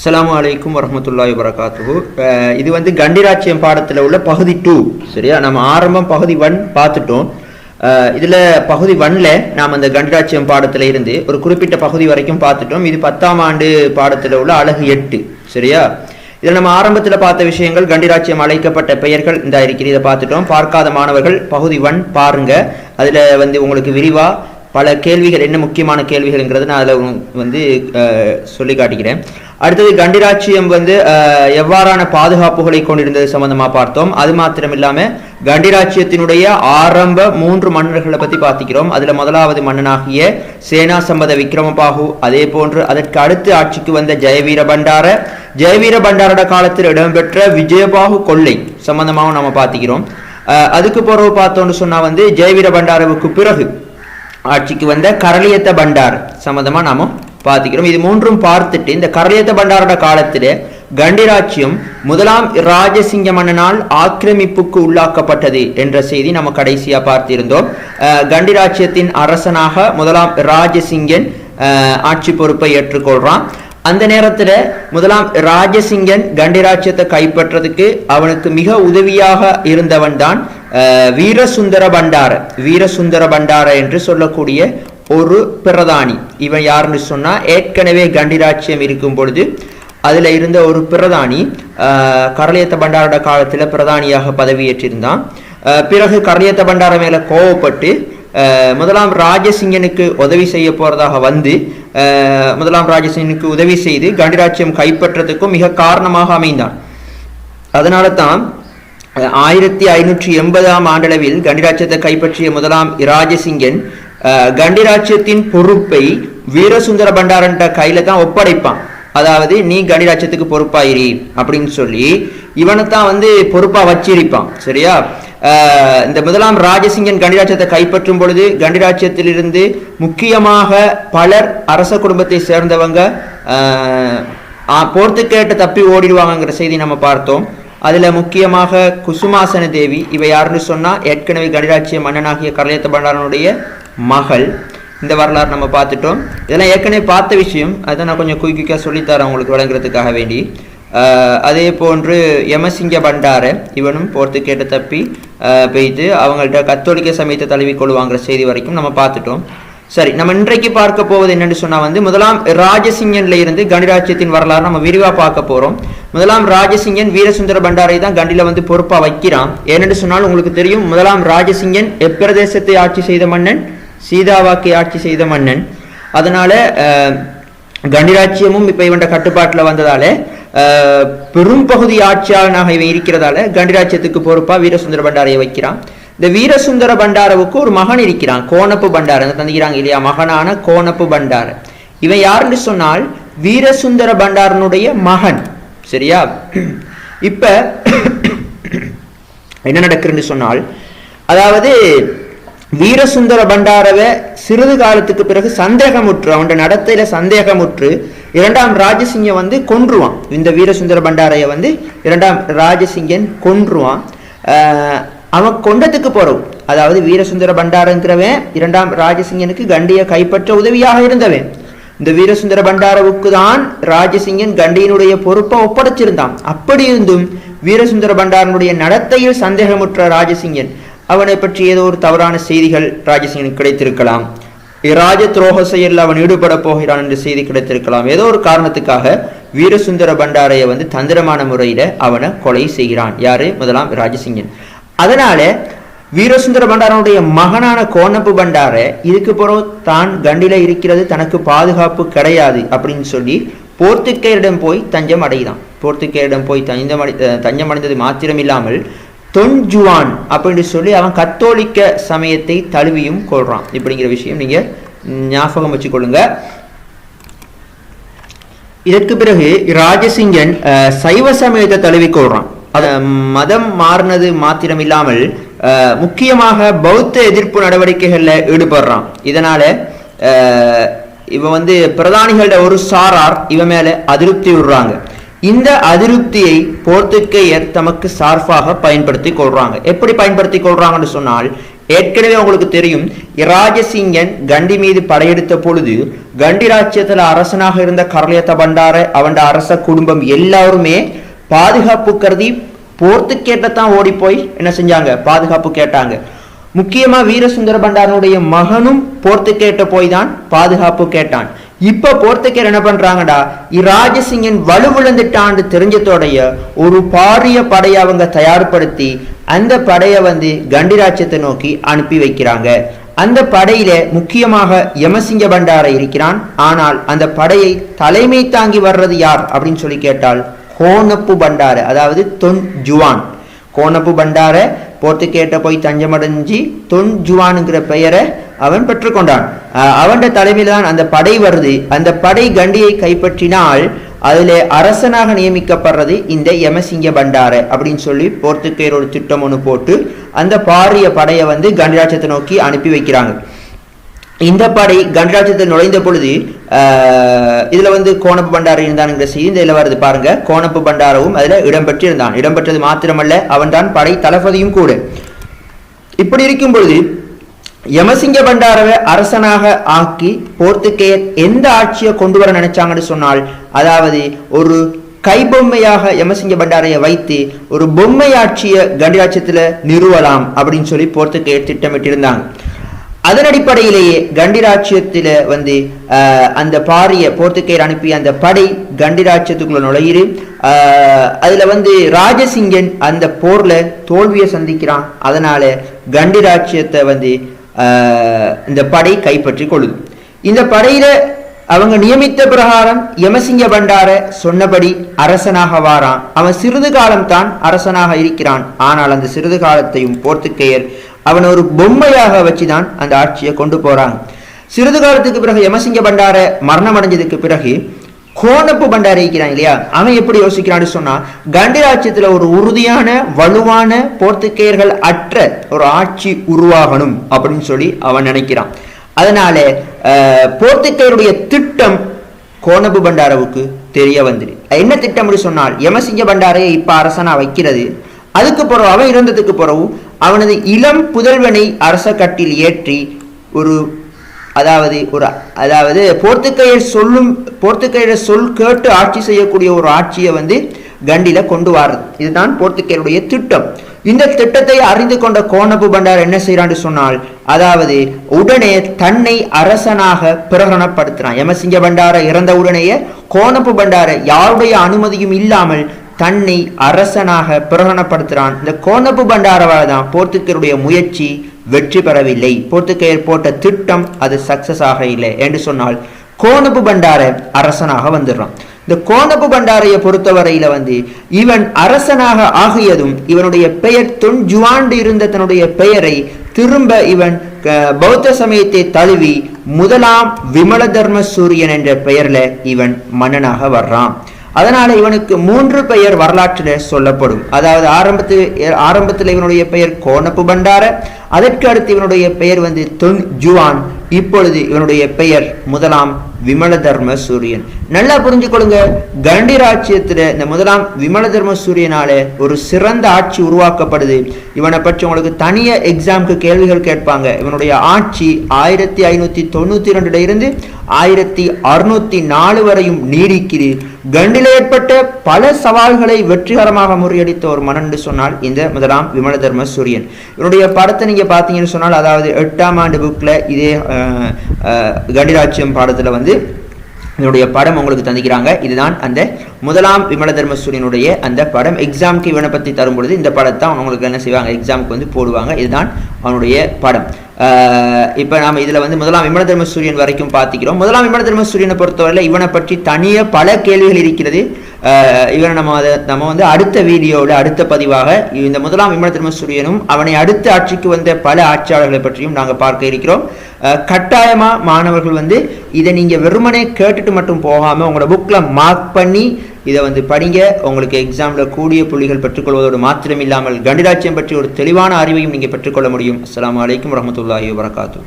அஸ்ஸலாமு அலைக்கும் வரமத்துல்லாய் வரகாத்து இது வந்து கண்டிராட்சியம் பாடத்தில் உள்ள பகுதி டூ சரியா? நம்ம ஆரம்பம் பகுதி ஒன் பார்த்துட்டோம். இதில் பகுதி ஒன்ல நாம் அந்த கண்டிராட்சியம் பாடத்தில் இருந்து ஒரு குறிப்பிட்ட பகுதி வரைக்கும் பார்த்துட்டோம். இது பத்தாம் ஆண்டு பாடத்தில் உள்ள அழகு எட்டு சரியா? இதில் நம்ம ஆரம்பத்தில் பார்த்த விஷயங்கள் கண்டிராட்சியம் அழைக்கப்பட்ட பெயர்கள் இந்த இருக்கிறது இதை பார்த்துட்டோம். பார்க்காத மாணவர்கள் பகுதி ஒன் பாருங்க. அதில் வந்து உங்களுக்கு விரிவாக பல கேள்விகள் என்ன முக்கியமான கேள்விகள்ங்கிறது நான் அதில் வந்து சொல்லி காட்டுகிறேன் அடுத்தது கண்டிராட்சியம் வந்து எவ்வாறான பாதுகாப்புகளை கொண்டிருந்தது சம்பந்தமா பார்த்தோம். அது மாத்திரம் இல்லாம கண்டிராட்சியத்தினுடைய ஆரம்ப மூன்று மன்னர்களை பத்தி பார்த்திக்கிறோம். அதுல முதலாவது மன்னனாகிய சேனா சம்பத விக்ரமபாகு அதே போன்று அதற்கு அடுத்து ஆட்சிக்கு வந்த ஜெயவீர பண்டார. ஜெயவீர பண்டாரோட காலத்தில் இடம்பெற்ற விஜயபாகு கொள்ளை சம்பந்தமாகவும் நம்ம பார்த்திக்கிறோம். அதுக்கு பிறகு பார்த்தோம்னு சொன்னா வந்து ஜெயவீர பண்டாரவுக்கு பிறகு ஆட்சிக்கு வந்த கரளியத்த பண்டார் சம்பந்தமா நாம பார்த்துக்கிறோம் இது மூன்றும் பார்த்துட்டு இந்த கரளியத்த பண்டாரோட காலத்திலே கண்டிராட்சியம் முதலாம் ராஜசிங்க மன்னனால் ஆக்கிரமிப்புக்கு உள்ளாக்கப்பட்டது என்ற செய்தி நம்ம கடைசியா பார்த்திருந்தோம். கண்டிராட்சியத்தின் அரசனாக முதலாம் ராஜசிங்கன் ஆட்சி பொறுப்பை ஏற்றுக்கொள்றான். அந்த நேரத்துல முதலாம் ராஜசிங்கன் கண்டிராட்சியத்தை கைப்பற்றதுக்கு அவனுக்கு மிக உதவியாக இருந்தவன் தான் வீரசுந்தர பண்டார வீரசுந்தர பண்டார என்று சொல்லக்கூடிய ஒரு பிரதானி. இவன் யாருன்னு சொன்னால் ஏற்கனவே கண்டிராட்சியம் இருக்கும் பொழுது அதில் இருந்த ஒரு பிரதானி கரளியத்த பண்டாரோட காலத்தில் பிரதானியாக பதவியேற்றிருந்தான். பிறகு கரளியத்த பண்டார மேலே கோவப்பட்டு முதலாம் ராஜசிங்கனுக்கு உதவி செய்ய போறதாக வந்து முதலாம் ராஜசிங்கனுக்கு உதவி செய்து கண்டிராட்சியம் கைப்பற்றதுக்கும் மிக காரணமாக அமைந்தான். அதனால தான் ஆயிரத்தி ஐநூற்றி எண்பதாம் ஆண்டளவில் கண்டிராட்சியத்தை கைப்பற்றிய முதலாம் இராஜசிங்கன் கண்டிராட்சியத்தின் பொறுப்பை வீரசுந்தர பண்டாரன்ட்ட கையில தான் ஒப்படைப்பான். அதாவது நீ கண்டிராட்சியத்துக்கு பொறுப்பாயிரி அப்படின்னு சொல்லி இவனை தான் வந்து பொறுப்பா வச்சிருப்பான். சரியா? இந்த முதலாம் ராஜசிங்கன் கண்டிராட்சியத்தை கைப்பற்றும் பொழுது கண்டிராட்சியத்திலிருந்து முக்கியமாக பலர் அரச குடும்பத்தை சேர்ந்தவங்க போர்த்துக்கேட்ட தப்பி ஓடிடுவாங்கங்கிற செய்தி நம்ம பார்த்தோம். அதில் முக்கியமாக குசுமாசன தேவி இவை யாருன்னு சொன்னால் ஏற்கனவே கணிராட்சிய மன்னனாகிய கலையத்த பண்டாரனுடைய மகள். இந்த வரலாறு நம்ம பார்த்துட்டோம். இதெல்லாம் ஏற்கனவே பார்த்த விஷயம். அதை நான் கொஞ்சம் குயிக்காக சொல்லித்தரேன் உங்களுக்கு விளங்குறதுக்காக வேண்டி. அதே போன்று யமசிங்க பண்டார இவனும் போர்த்து கேட்ட தப்பி பெய்து அவங்கள்ட்ட கத்தோலிக்க சமயத்தை தழுவி கொள்வாங்கிற செய்தி வரைக்கும் நம்ம பார்த்துட்டோம். சரி நம்ம இன்றைக்கு பார்க்க போவது என்னன்னு சொன்னா வந்து முதலாம் ராஜசிங்கன்ல இருந்து கணிராஜ்யத்தின் வரலாறு நம்ம விரிவா பார்க்க போறோம். முதலாம் ராஜசிங்கன் வீரசுந்தர பண்டாரை தான் கண்டில வந்து பொறுப்பா வைக்கிறான். ஏனென்று சொன்னால் உங்களுக்கு தெரியும் முதலாம் ராஜசிங்கன் எப்பிரதேசத்தை ஆட்சி செய்த மன்னன் சீதாவாக்கை ஆட்சி செய்த மன்னன். அதனால அஹ், கண்டிராட்சியமும் இப்ப இவன் கட்டுப்பாட்டில் வந்ததால பெரும்பகுதி பெரும் பகுதி ஆட்சியாளனாக இவன் இருக்கிறதால கண்டிராட்சியத்துக்கு பொறுப்பா வீரசுந்தர பண்டாரையை வைக்கிறான். இந்த வீரசுந்தர பண்டாரவுக்கு ஒரு மகன் இருக்கிறான் கோணப்பு பண்டார தந்திக்கிறாங்க இல்லையா? மகனான கோணப்பு பண்டார இவன் யாருன்னு சொன்னால் வீரசுந்தர பண்டாரனுடைய மகன். சரியா? இப்ப என்ன நடக்குதுன்னு சொன்னால் அதாவது வீரசுந்தர பண்டாரவை சிறிது காலத்துக்கு பிறகு சந்தேகமுற்று அவன் நடத்தையில சந்தேகமுற்று இரண்டாம் ராஜசிங்க வந்து கொன்றுவான். இந்த வீரசுந்தர பண்டாரைய வந்து இரண்டாம் ராஜசிங்கன் கொன்றுவான். அவன் கொண்டத்துக்கு போறவன் அதாவது வீரசுந்தர பண்டாரங்கிறவன் இரண்டாம் ராஜசிங்கனுக்கு கண்டியை கைப்பற்ற உதவியாக இருந்தவன். இந்த வீரசுந்தர பண்டாரவுக்கு தான் ராஜசிங்கன் கண்டியினுடைய பொறுப்பை ஒப்படைச்சிருந்தான். அப்படி இருந்தும் வீரசுந்தர பண்டாரனுடைய நடத்தையில் சந்தேகமுற்ற ராஜசிங்கன் அவனை பற்றி ஏதோ ஒரு தவறான செய்திகள் ராஜசிங்கனுக்கு கிடைத்திருக்கலாம். ராஜ துரோக செயலில் அவன் ஈடுபட போகிறான் என்ற செய்தி கிடைத்திருக்கலாம். ஏதோ ஒரு காரணத்துக்காக வீரசுந்தர பண்டாரையை வந்து தந்திரமான முறையில அவனை கொலை செய்கிறான். யாரு? முதலாம் ராஜசிங்கன். அதனால வீரசுந்தர பண்டாரனுடைய மகனான கோணப்பு பண்டார இதுக்கு பிறகு தான் கண்டில இருக்கிறது தனக்கு பாதுகாப்பு கிடையாது அப்படின்னு சொல்லி போர்த்துக்கேயரிடம் போய் தஞ்சம் அடைதான் போர்த்துக்கேயரிடம் போய் தஞ்சம் அடை தஞ்சம் அடைந்தது மாத்திரம் தொன் தொன்ஜுவான் அப்படின்னு சொல்லி அவன் கத்தோலிக்க சமயத்தை தழுவியும் கொள்றான். இப்படிங்கிற விஷயம் நீங்க ஞாபகம் வச்சுக்கொள்ளுங்க. இதற்கு பிறகு ராஜசிங்கன் அஹ், சைவ சமயத்தை தழுவிக்கொள்றான் அது மதம் மாறினது மாத்திரம் இல்லாமல் முக்கியமாக பௌத்த எதிர்ப்பு நடவடிக்கைகள்ல ஈடுபடுறான். இதனால இவன் வந்து பிரதானிகளோட ஒரு சாரார் இவன் மேல அதிருப்தி விடுறாங்க. இந்த அதிருப்தியை போர்த்துக்கேயர் தமக்கு சார்பாக பயன்படுத்தி கொள்றாங்க. எப்படி பயன்படுத்தி கொள்றாங்கன்னு சொன்னால் ஏற்கனவே உங்களுக்கு தெரியும் இராஜசிங்கன் கண்டி மீது படையெடுத்த பொழுது கண்டி ராஜ்யத்தில் அரசனாக இருந்த கரளியத்த பண்டார அவன் அரச குடும்பம் எல்லாருமே பாதுகாப்பு கருதி போர்த்துக்கேட்டத்தான் ஓடி போய் என்ன செஞ்சாங்க? பாதுகாப்பு கேட்டாங்க. முக்கியமா வீரசுந்தர பண்டாரனுடைய மகனும் போர்த்து கேட்ட போய் தான் பாதுகாப்பு கேட்டான். இப்ப போர்த்துகேர் என்ன பண்றாங்கடா? இராஜசிங்கன் வலுவிழந்துட்டான்னு தெரிஞ்சதோடைய ஒரு பாரிய படையை அவங்க தயார்படுத்தி அந்த படையை வந்து கண்டிராட்சியத்தை நோக்கி அனுப்பி வைக்கிறாங்க. அந்த படையில முக்கியமாக யமசிங்க பண்டார இருக்கிறான். ஆனால் அந்த படையை தலைமை தாங்கி வர்றது யார் அப்படின்னு சொல்லி கேட்டால் கோணப்பு பண்டார அதாவது தொன் ஜுவான். கோணப்பு பண்டார போர்த்துக்கேட்ட போய் தஞ்சமடைஞ்சி தொன் ஜுவானுங்கிற பெயரை அவன் பெற்றுக்கொண்டான். அவன் தலைமையில் தான் அந்த படை வருது. அந்த படை கண்டியை கைப்பற்றினால் அதில் அரசனாக நியமிக்கப்படுறது இந்த யமசிங்க பண்டார அப்படின்னு சொல்லி போர்த்துக்கேயர் ஒரு திட்டம் ஒன்று போட்டு அந்த பாரிய படையை வந்து கண்டிராட்சத்தை நோக்கி அனுப்பி வைக்கிறாங்க. இந்த படை கண்டராட்சத்தில் நுழைந்த பொழுது இதில் வந்து கோணப்பு பண்டாரம் இருந்தானுங்கிற செய்தி இதில் வருது பாருங்க. கோணப்பு பண்டாரவும் அதுல இடம்பெற்றிருந்தான். இடம்பெற்றது மாத்திரமல்ல அவன் தான் படை தளபதியும் கூட. இப்படி இருக்கும் பொழுது யமசிங்க பண்டாரவை அரசனாக ஆக்கி போர்த்துக்கேயர் எந்த ஆட்சியை கொண்டு வர நினைச்சாங்கன்னு சொன்னால் அதாவது ஒரு கைபொம்மையாக யமசிங்க பண்டாரையை வைத்து ஒரு பொம்மை ஆட்சியை கண்டிராட்சியத்தில் நிறுவலாம் அப்படின்னு சொல்லி போர்த்துக்கேயர் திட்டமிட்டிருந்தாங்க. அதன் அடிப்படையிலேயே கண்டிராட்சியத்தில் வந்து அந்த பாரிய போர்த்துக்கேயர் அனுப்பி அந்த படை கண்டிராட்சியத்துக்குள்ள நுழையிரு அதில் வந்து ராஜசிங்கன் அந்த போர்ல தோல்வியை சந்திக்கிறான். அதனால கண்டிராட்சியத்தை வந்து இந்த படை கைப்பற்றி கொள்ளுது. இந்த படையில அவங்க நியமித்த பிரகாரம் யமசிங்க பண்டார சொன்னபடி அரசனாக வாரான். அவன் சிறிது காலம் தான் அரசனாக இருக்கிறான். ஆனால் அந்த சிறிது காலத்தையும் போர்த்துக்கேயர் அவன் ஒரு பொம்மையாக வச்சுதான் அந்த ஆட்சியை கொண்டு போறாங்க. சிறிது காலத்துக்கு பிறகு யமசிங்க பண்டார மரணம் அடைஞ்சதுக்கு பிறகு கோணப்பு பண்டார இருக்கிறான் இல்லையா? அவன் எப்படி யோசிக்கிறான்னு சொன்னா கண்டிராட்சியத்துல ஒரு உறுதியான வலுவான போர்த்துக்கேயர்கள் அற்ற ஒரு ஆட்சி உருவாகணும் அப்படின்னு சொல்லி அவன் நினைக்கிறான். அதனால போர்த்துக்கேயருடைய திட்டம் கோணப்பு பண்டாரவுக்கு தெரிய வந்துடு என்ன திட்டம் சொன்னால் யமசிங்க பண்டாரையை இப்ப அரசனா வைக்கிறது. அதுக்கு பிறகு அவன் இறந்ததுக்கு பிறகு அவனது இளம் புதல்வனை அரச கட்டில் ஏற்றி ஒரு அதாவது ஒரு அதாவது போர்த்துக்கையர் சொல்லும் போர்த்துக்கையர் சொல் கேட்டு ஆட்சி செய்யக்கூடிய ஒரு ஆட்சியை வந்து கண்டியில் கொண்டு வர்றது இதுதான் போர்த்துக்கையருடைய திட்டம். இந்த திட்டத்தை அறிந்து கொண்ட கோணப்பு பண்டார் என்ன செய்யறான்னு சொன்னால் அதாவது உடனே தன்னை அரசனாக பிரகடனப்படுத்துறான் யமசிங்க பண்டார இறந்த உடனேயே கோணப்பு பண்டார யாருடைய அனுமதியும் இல்லாமல் தன்னை அரசனாக பிரகடனப்படுத்துறான். இந்த கோணப்பு பண்டாரவால் தான் போர்த்துக்கருடைய முயற்சி வெற்றி பெறவில்லை. போர்த்துக்கேயர் போட்ட திட்டம் அது சக்சஸ் ஆக இல்லை என்று சொன்னால் கோணப்பு பண்டார அரசனாக வந்துடுறான். இந்த கோணப்பு பண்டாரையை பொறுத்தவரையில வந்து இவன் அரசனாக ஆகியதும் இவனுடைய பெயர் தொன் ஜுவாண்டு இருந்த தன்னுடைய பெயரை திரும்ப இவன் பௌத்த சமயத்தை தழுவி முதலாம் விமல தர்ம சூரியன் என்ற பெயர்ல இவன் மன்னனாக வர்றான். அதனால இவனுக்கு மூன்று பெயர் வரலாற்றில் சொல்லப்படும். அதாவது ஆரம்பத்து ஆரம்பத்தில் இவனுடைய பெயர் கோணப்பு பண்டார அதற்கு அடுத்து இவனுடைய பெயர் வந்து தொன் ஜுவான். இப்பொழுது இவனுடைய பெயர் முதலாம் விமல தர்ம சூரியன். நல்லா புரிஞ்சுக்கொள்ளுங்க. கண்டி ராஜ்யத்துல இந்த முதலாம் விமல தர்ம சூரியனால ஒரு சிறந்த ஆட்சி உருவாக்கப்படுது. இவனை பற்றி உங்களுக்கு தனிய எக்ஸாம்க்கு கேள்விகள் கேட்பாங்க. இவனுடைய ஆட்சி ஆயிரத்தி ஐநூத்தி தொண்ணூத்தி ரெண்டுல இருந்து ஆயிரத்தி அறுநூத்தி நாலு வரையும் நீடிக்குது. கண்டில ஏற்பட்ட பல சவால்களை வெற்றிகரமாக முறியடித்த ஒரு மனன் சொன்னால் இந்த முதலாம் விமல தர்ம சூரியன். இவனுடைய படத்தை நீங்க பார்த்தீங்கன்னு சொன்னால் அதாவது எட்டாம் ஆண்டு புக்ல இதே கடிராட்சியம் பாடத்துல வந்து இதனுடைய படம் உங்களுக்கு தந்திக்கிறாங்க இதுதான் அந்த முதலாம் விமல தர்மசூரியனுடைய அந்த படம். எக்ஸாம்க்கு இவனை பற்றி தரும் பொழுது இந்த படத்தை அவங்களுக்கு என்ன செய்வாங்க? எக்ஸாமுக்கு வந்து போடுவாங்க. இதுதான் அவனுடைய படம். இப்போ நாம் இதில் வந்து முதலாம் விமல தர்மசூரியன் வரைக்கும் பார்த்துக்கிறோம். முதலாம் விமல தர்மசூரியனை பொறுத்தவரையில் இவனை பற்றி தனிய பல கேள்விகள் இருக்கிறது. இவரை நம்ம அதை நம்ம வந்து அடுத்த வீடியோவில் அடுத்த பதிவாக இந்த முதலாம் விமல சூரியனும் அவனை அடுத்த ஆட்சிக்கு வந்த பல ஆட்சியாளர்களை பற்றியும் நாங்கள் பார்க்க இருக்கிறோம். கட்டாயமாக மாணவர்கள் வந்து இதை நீங்கள் வெறுமனே கேட்டுட்டு மட்டும் போகாமல் உங்களோட புக்கில் மார்க் பண்ணி இதை வந்து படிங்க. உங்களுக்கு எக்ஸாமில் கூடிய புள்ளிகள் பெற்றுக்கொள்வதோடு மாத்திரம் இல்லாமல் கண்டிராட்சியம் பற்றி ஒரு தெளிவான அறிவையும் நீங்கள் பெற்றுக்கொள்ள முடியும். அஸ்லாம் வலைக்கம் வரமத்துல்லாஹி வரகாத்தூ